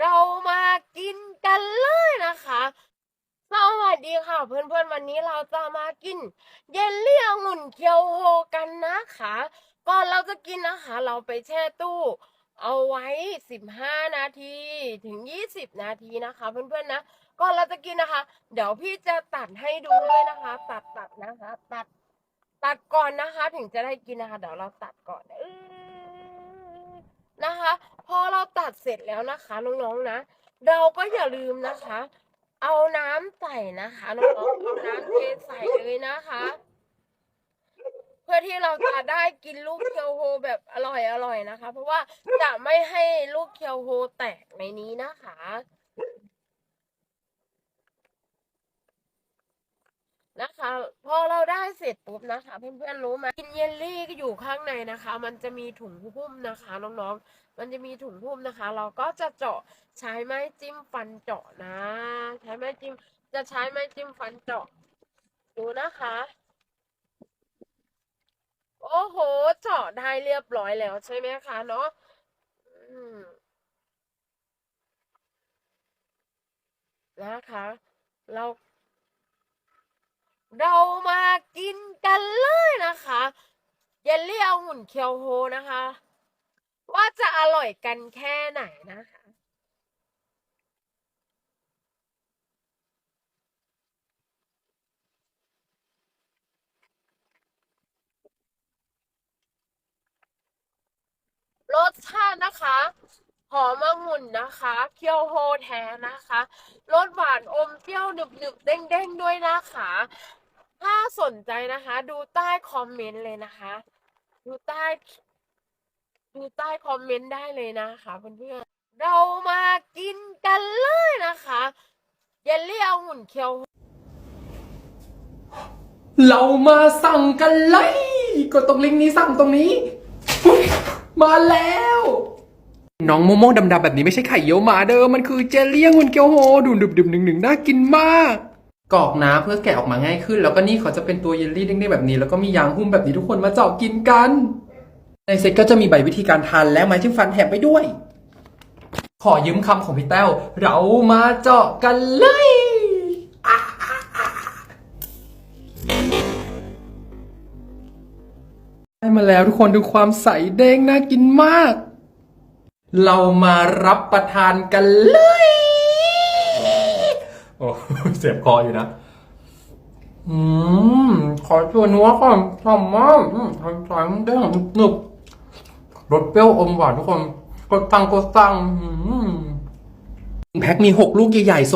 เรามากินกันเลยนะคะ สวัสดีค่ะเพื่อนๆวันนี้เราจะมากิน เยลลี่องุ่นเคียวโฮกันนะคะ ก่อนเราจะกินนะคะ เราไปแช่ตู้ เอาไว้ 15 นาทีถึง 20 นาทีนะคะ เพื่อนๆนะ ก่อนเราจะกินนะคะ เดี๋ยวพี่จะตัดให้ดูด้วยนะคะ ตัดตัดนะคะ ตัดตัดก่อนนะคะ ถึงจะได้กินนะคะ เดี๋ยวเราตัดก่อนเออนะคะ ตัดเสร็จแล้วนะคะน้องๆนะ เราก็อย่าลืมนะคะ เอาน้ำใส่นะคะน้องๆเอาน้ำเทใส่เลยนะคะ เพื่อที่เราจะได้กินลูกเคียวโฮแบบอร่อยอร่อยนะคะ เพราะว่าจะไม่ให้ลูกเคียวโฮแตกในนี้นะคะนะคะ เสร็จปุ๊บนะคะเพื่อนๆรู้ไหมกินเยลลี่ก็อยู่ข้างในนะคะ มันจะมีถุงหุ้มนะคะน้องๆมันจะมีถุงหุ้มนะคะ เราก็จะเจาะใช้ไม้จิ้มฟันเจาะนะ ใช้ไม้จิ้มจะใช้ไม้จิ้มฟันเจาะดูนะคะ โอ้โห เจาะได้เรียบร้อยแล้วใช่ไหมคะเนาะอืมนะคะ เรา เรามากินกันเลยนะคะ เยลลี่องุ่นเคียวโฮนะคะ ว่าจะอร่อยกันแค่ไหนนะคะ รสชาตินะคะ หอมองุ่นนะคะเคียวโฮแท้นะคะรสหวานอมเปรี้ยวหนึบหนึบเด้งเด้งๆด้วยนะคะ ถ้าสนใจนะคะ ดูใต้คอมเมนต์เลยนะคะ ดูใต้ ดูใต้คอมเมนต์ได้เลยนะคะเพื่อนๆเรามากินกันเลยนะคะเยลลี่องุ่นเคียว เรามาสั่งกันเลย กดตรงลิงก์นี้สั่งตรงนี้ มาแล้ว น้องโมโม่ดำๆแบบนี้ไม่ใช่ไข่เยี่ยวหมาเดิมมันคือเจลลี่องุ่นเกียวโฮดูดึบดึบหนึ่งหนึ่งน่ากินมากกรอกน้ำเพื่อแกะออกมาง่ายขึ้น แล้วก็นี่เขาจะเป็นตัวเยลลี่เด้งๆแบบนี้ แล้วก็มียางหุ้มแบบนี้ทุกคนมาเจาะกินกัน ในเซ็ตก็จะมีใบวิธีการทานและไม้จิ้มฟันแถมไปด้วย ขอยืมคำของพี่แต้วเรามาเจาะกันเลยได้มาแล้วทุกคนดูความใสแดงน่ากินมาก เรามารับประทานกันเลย โอ้เสียบคออยู่นะ อืม ขอชวนนัวก่อนชอบมากอืมทานสายมันได้หนึบรสเปรี้ยวอมหวานทุกคน กดตังกดตังอืมแพ็คมีหกลูกใหญ่ๆ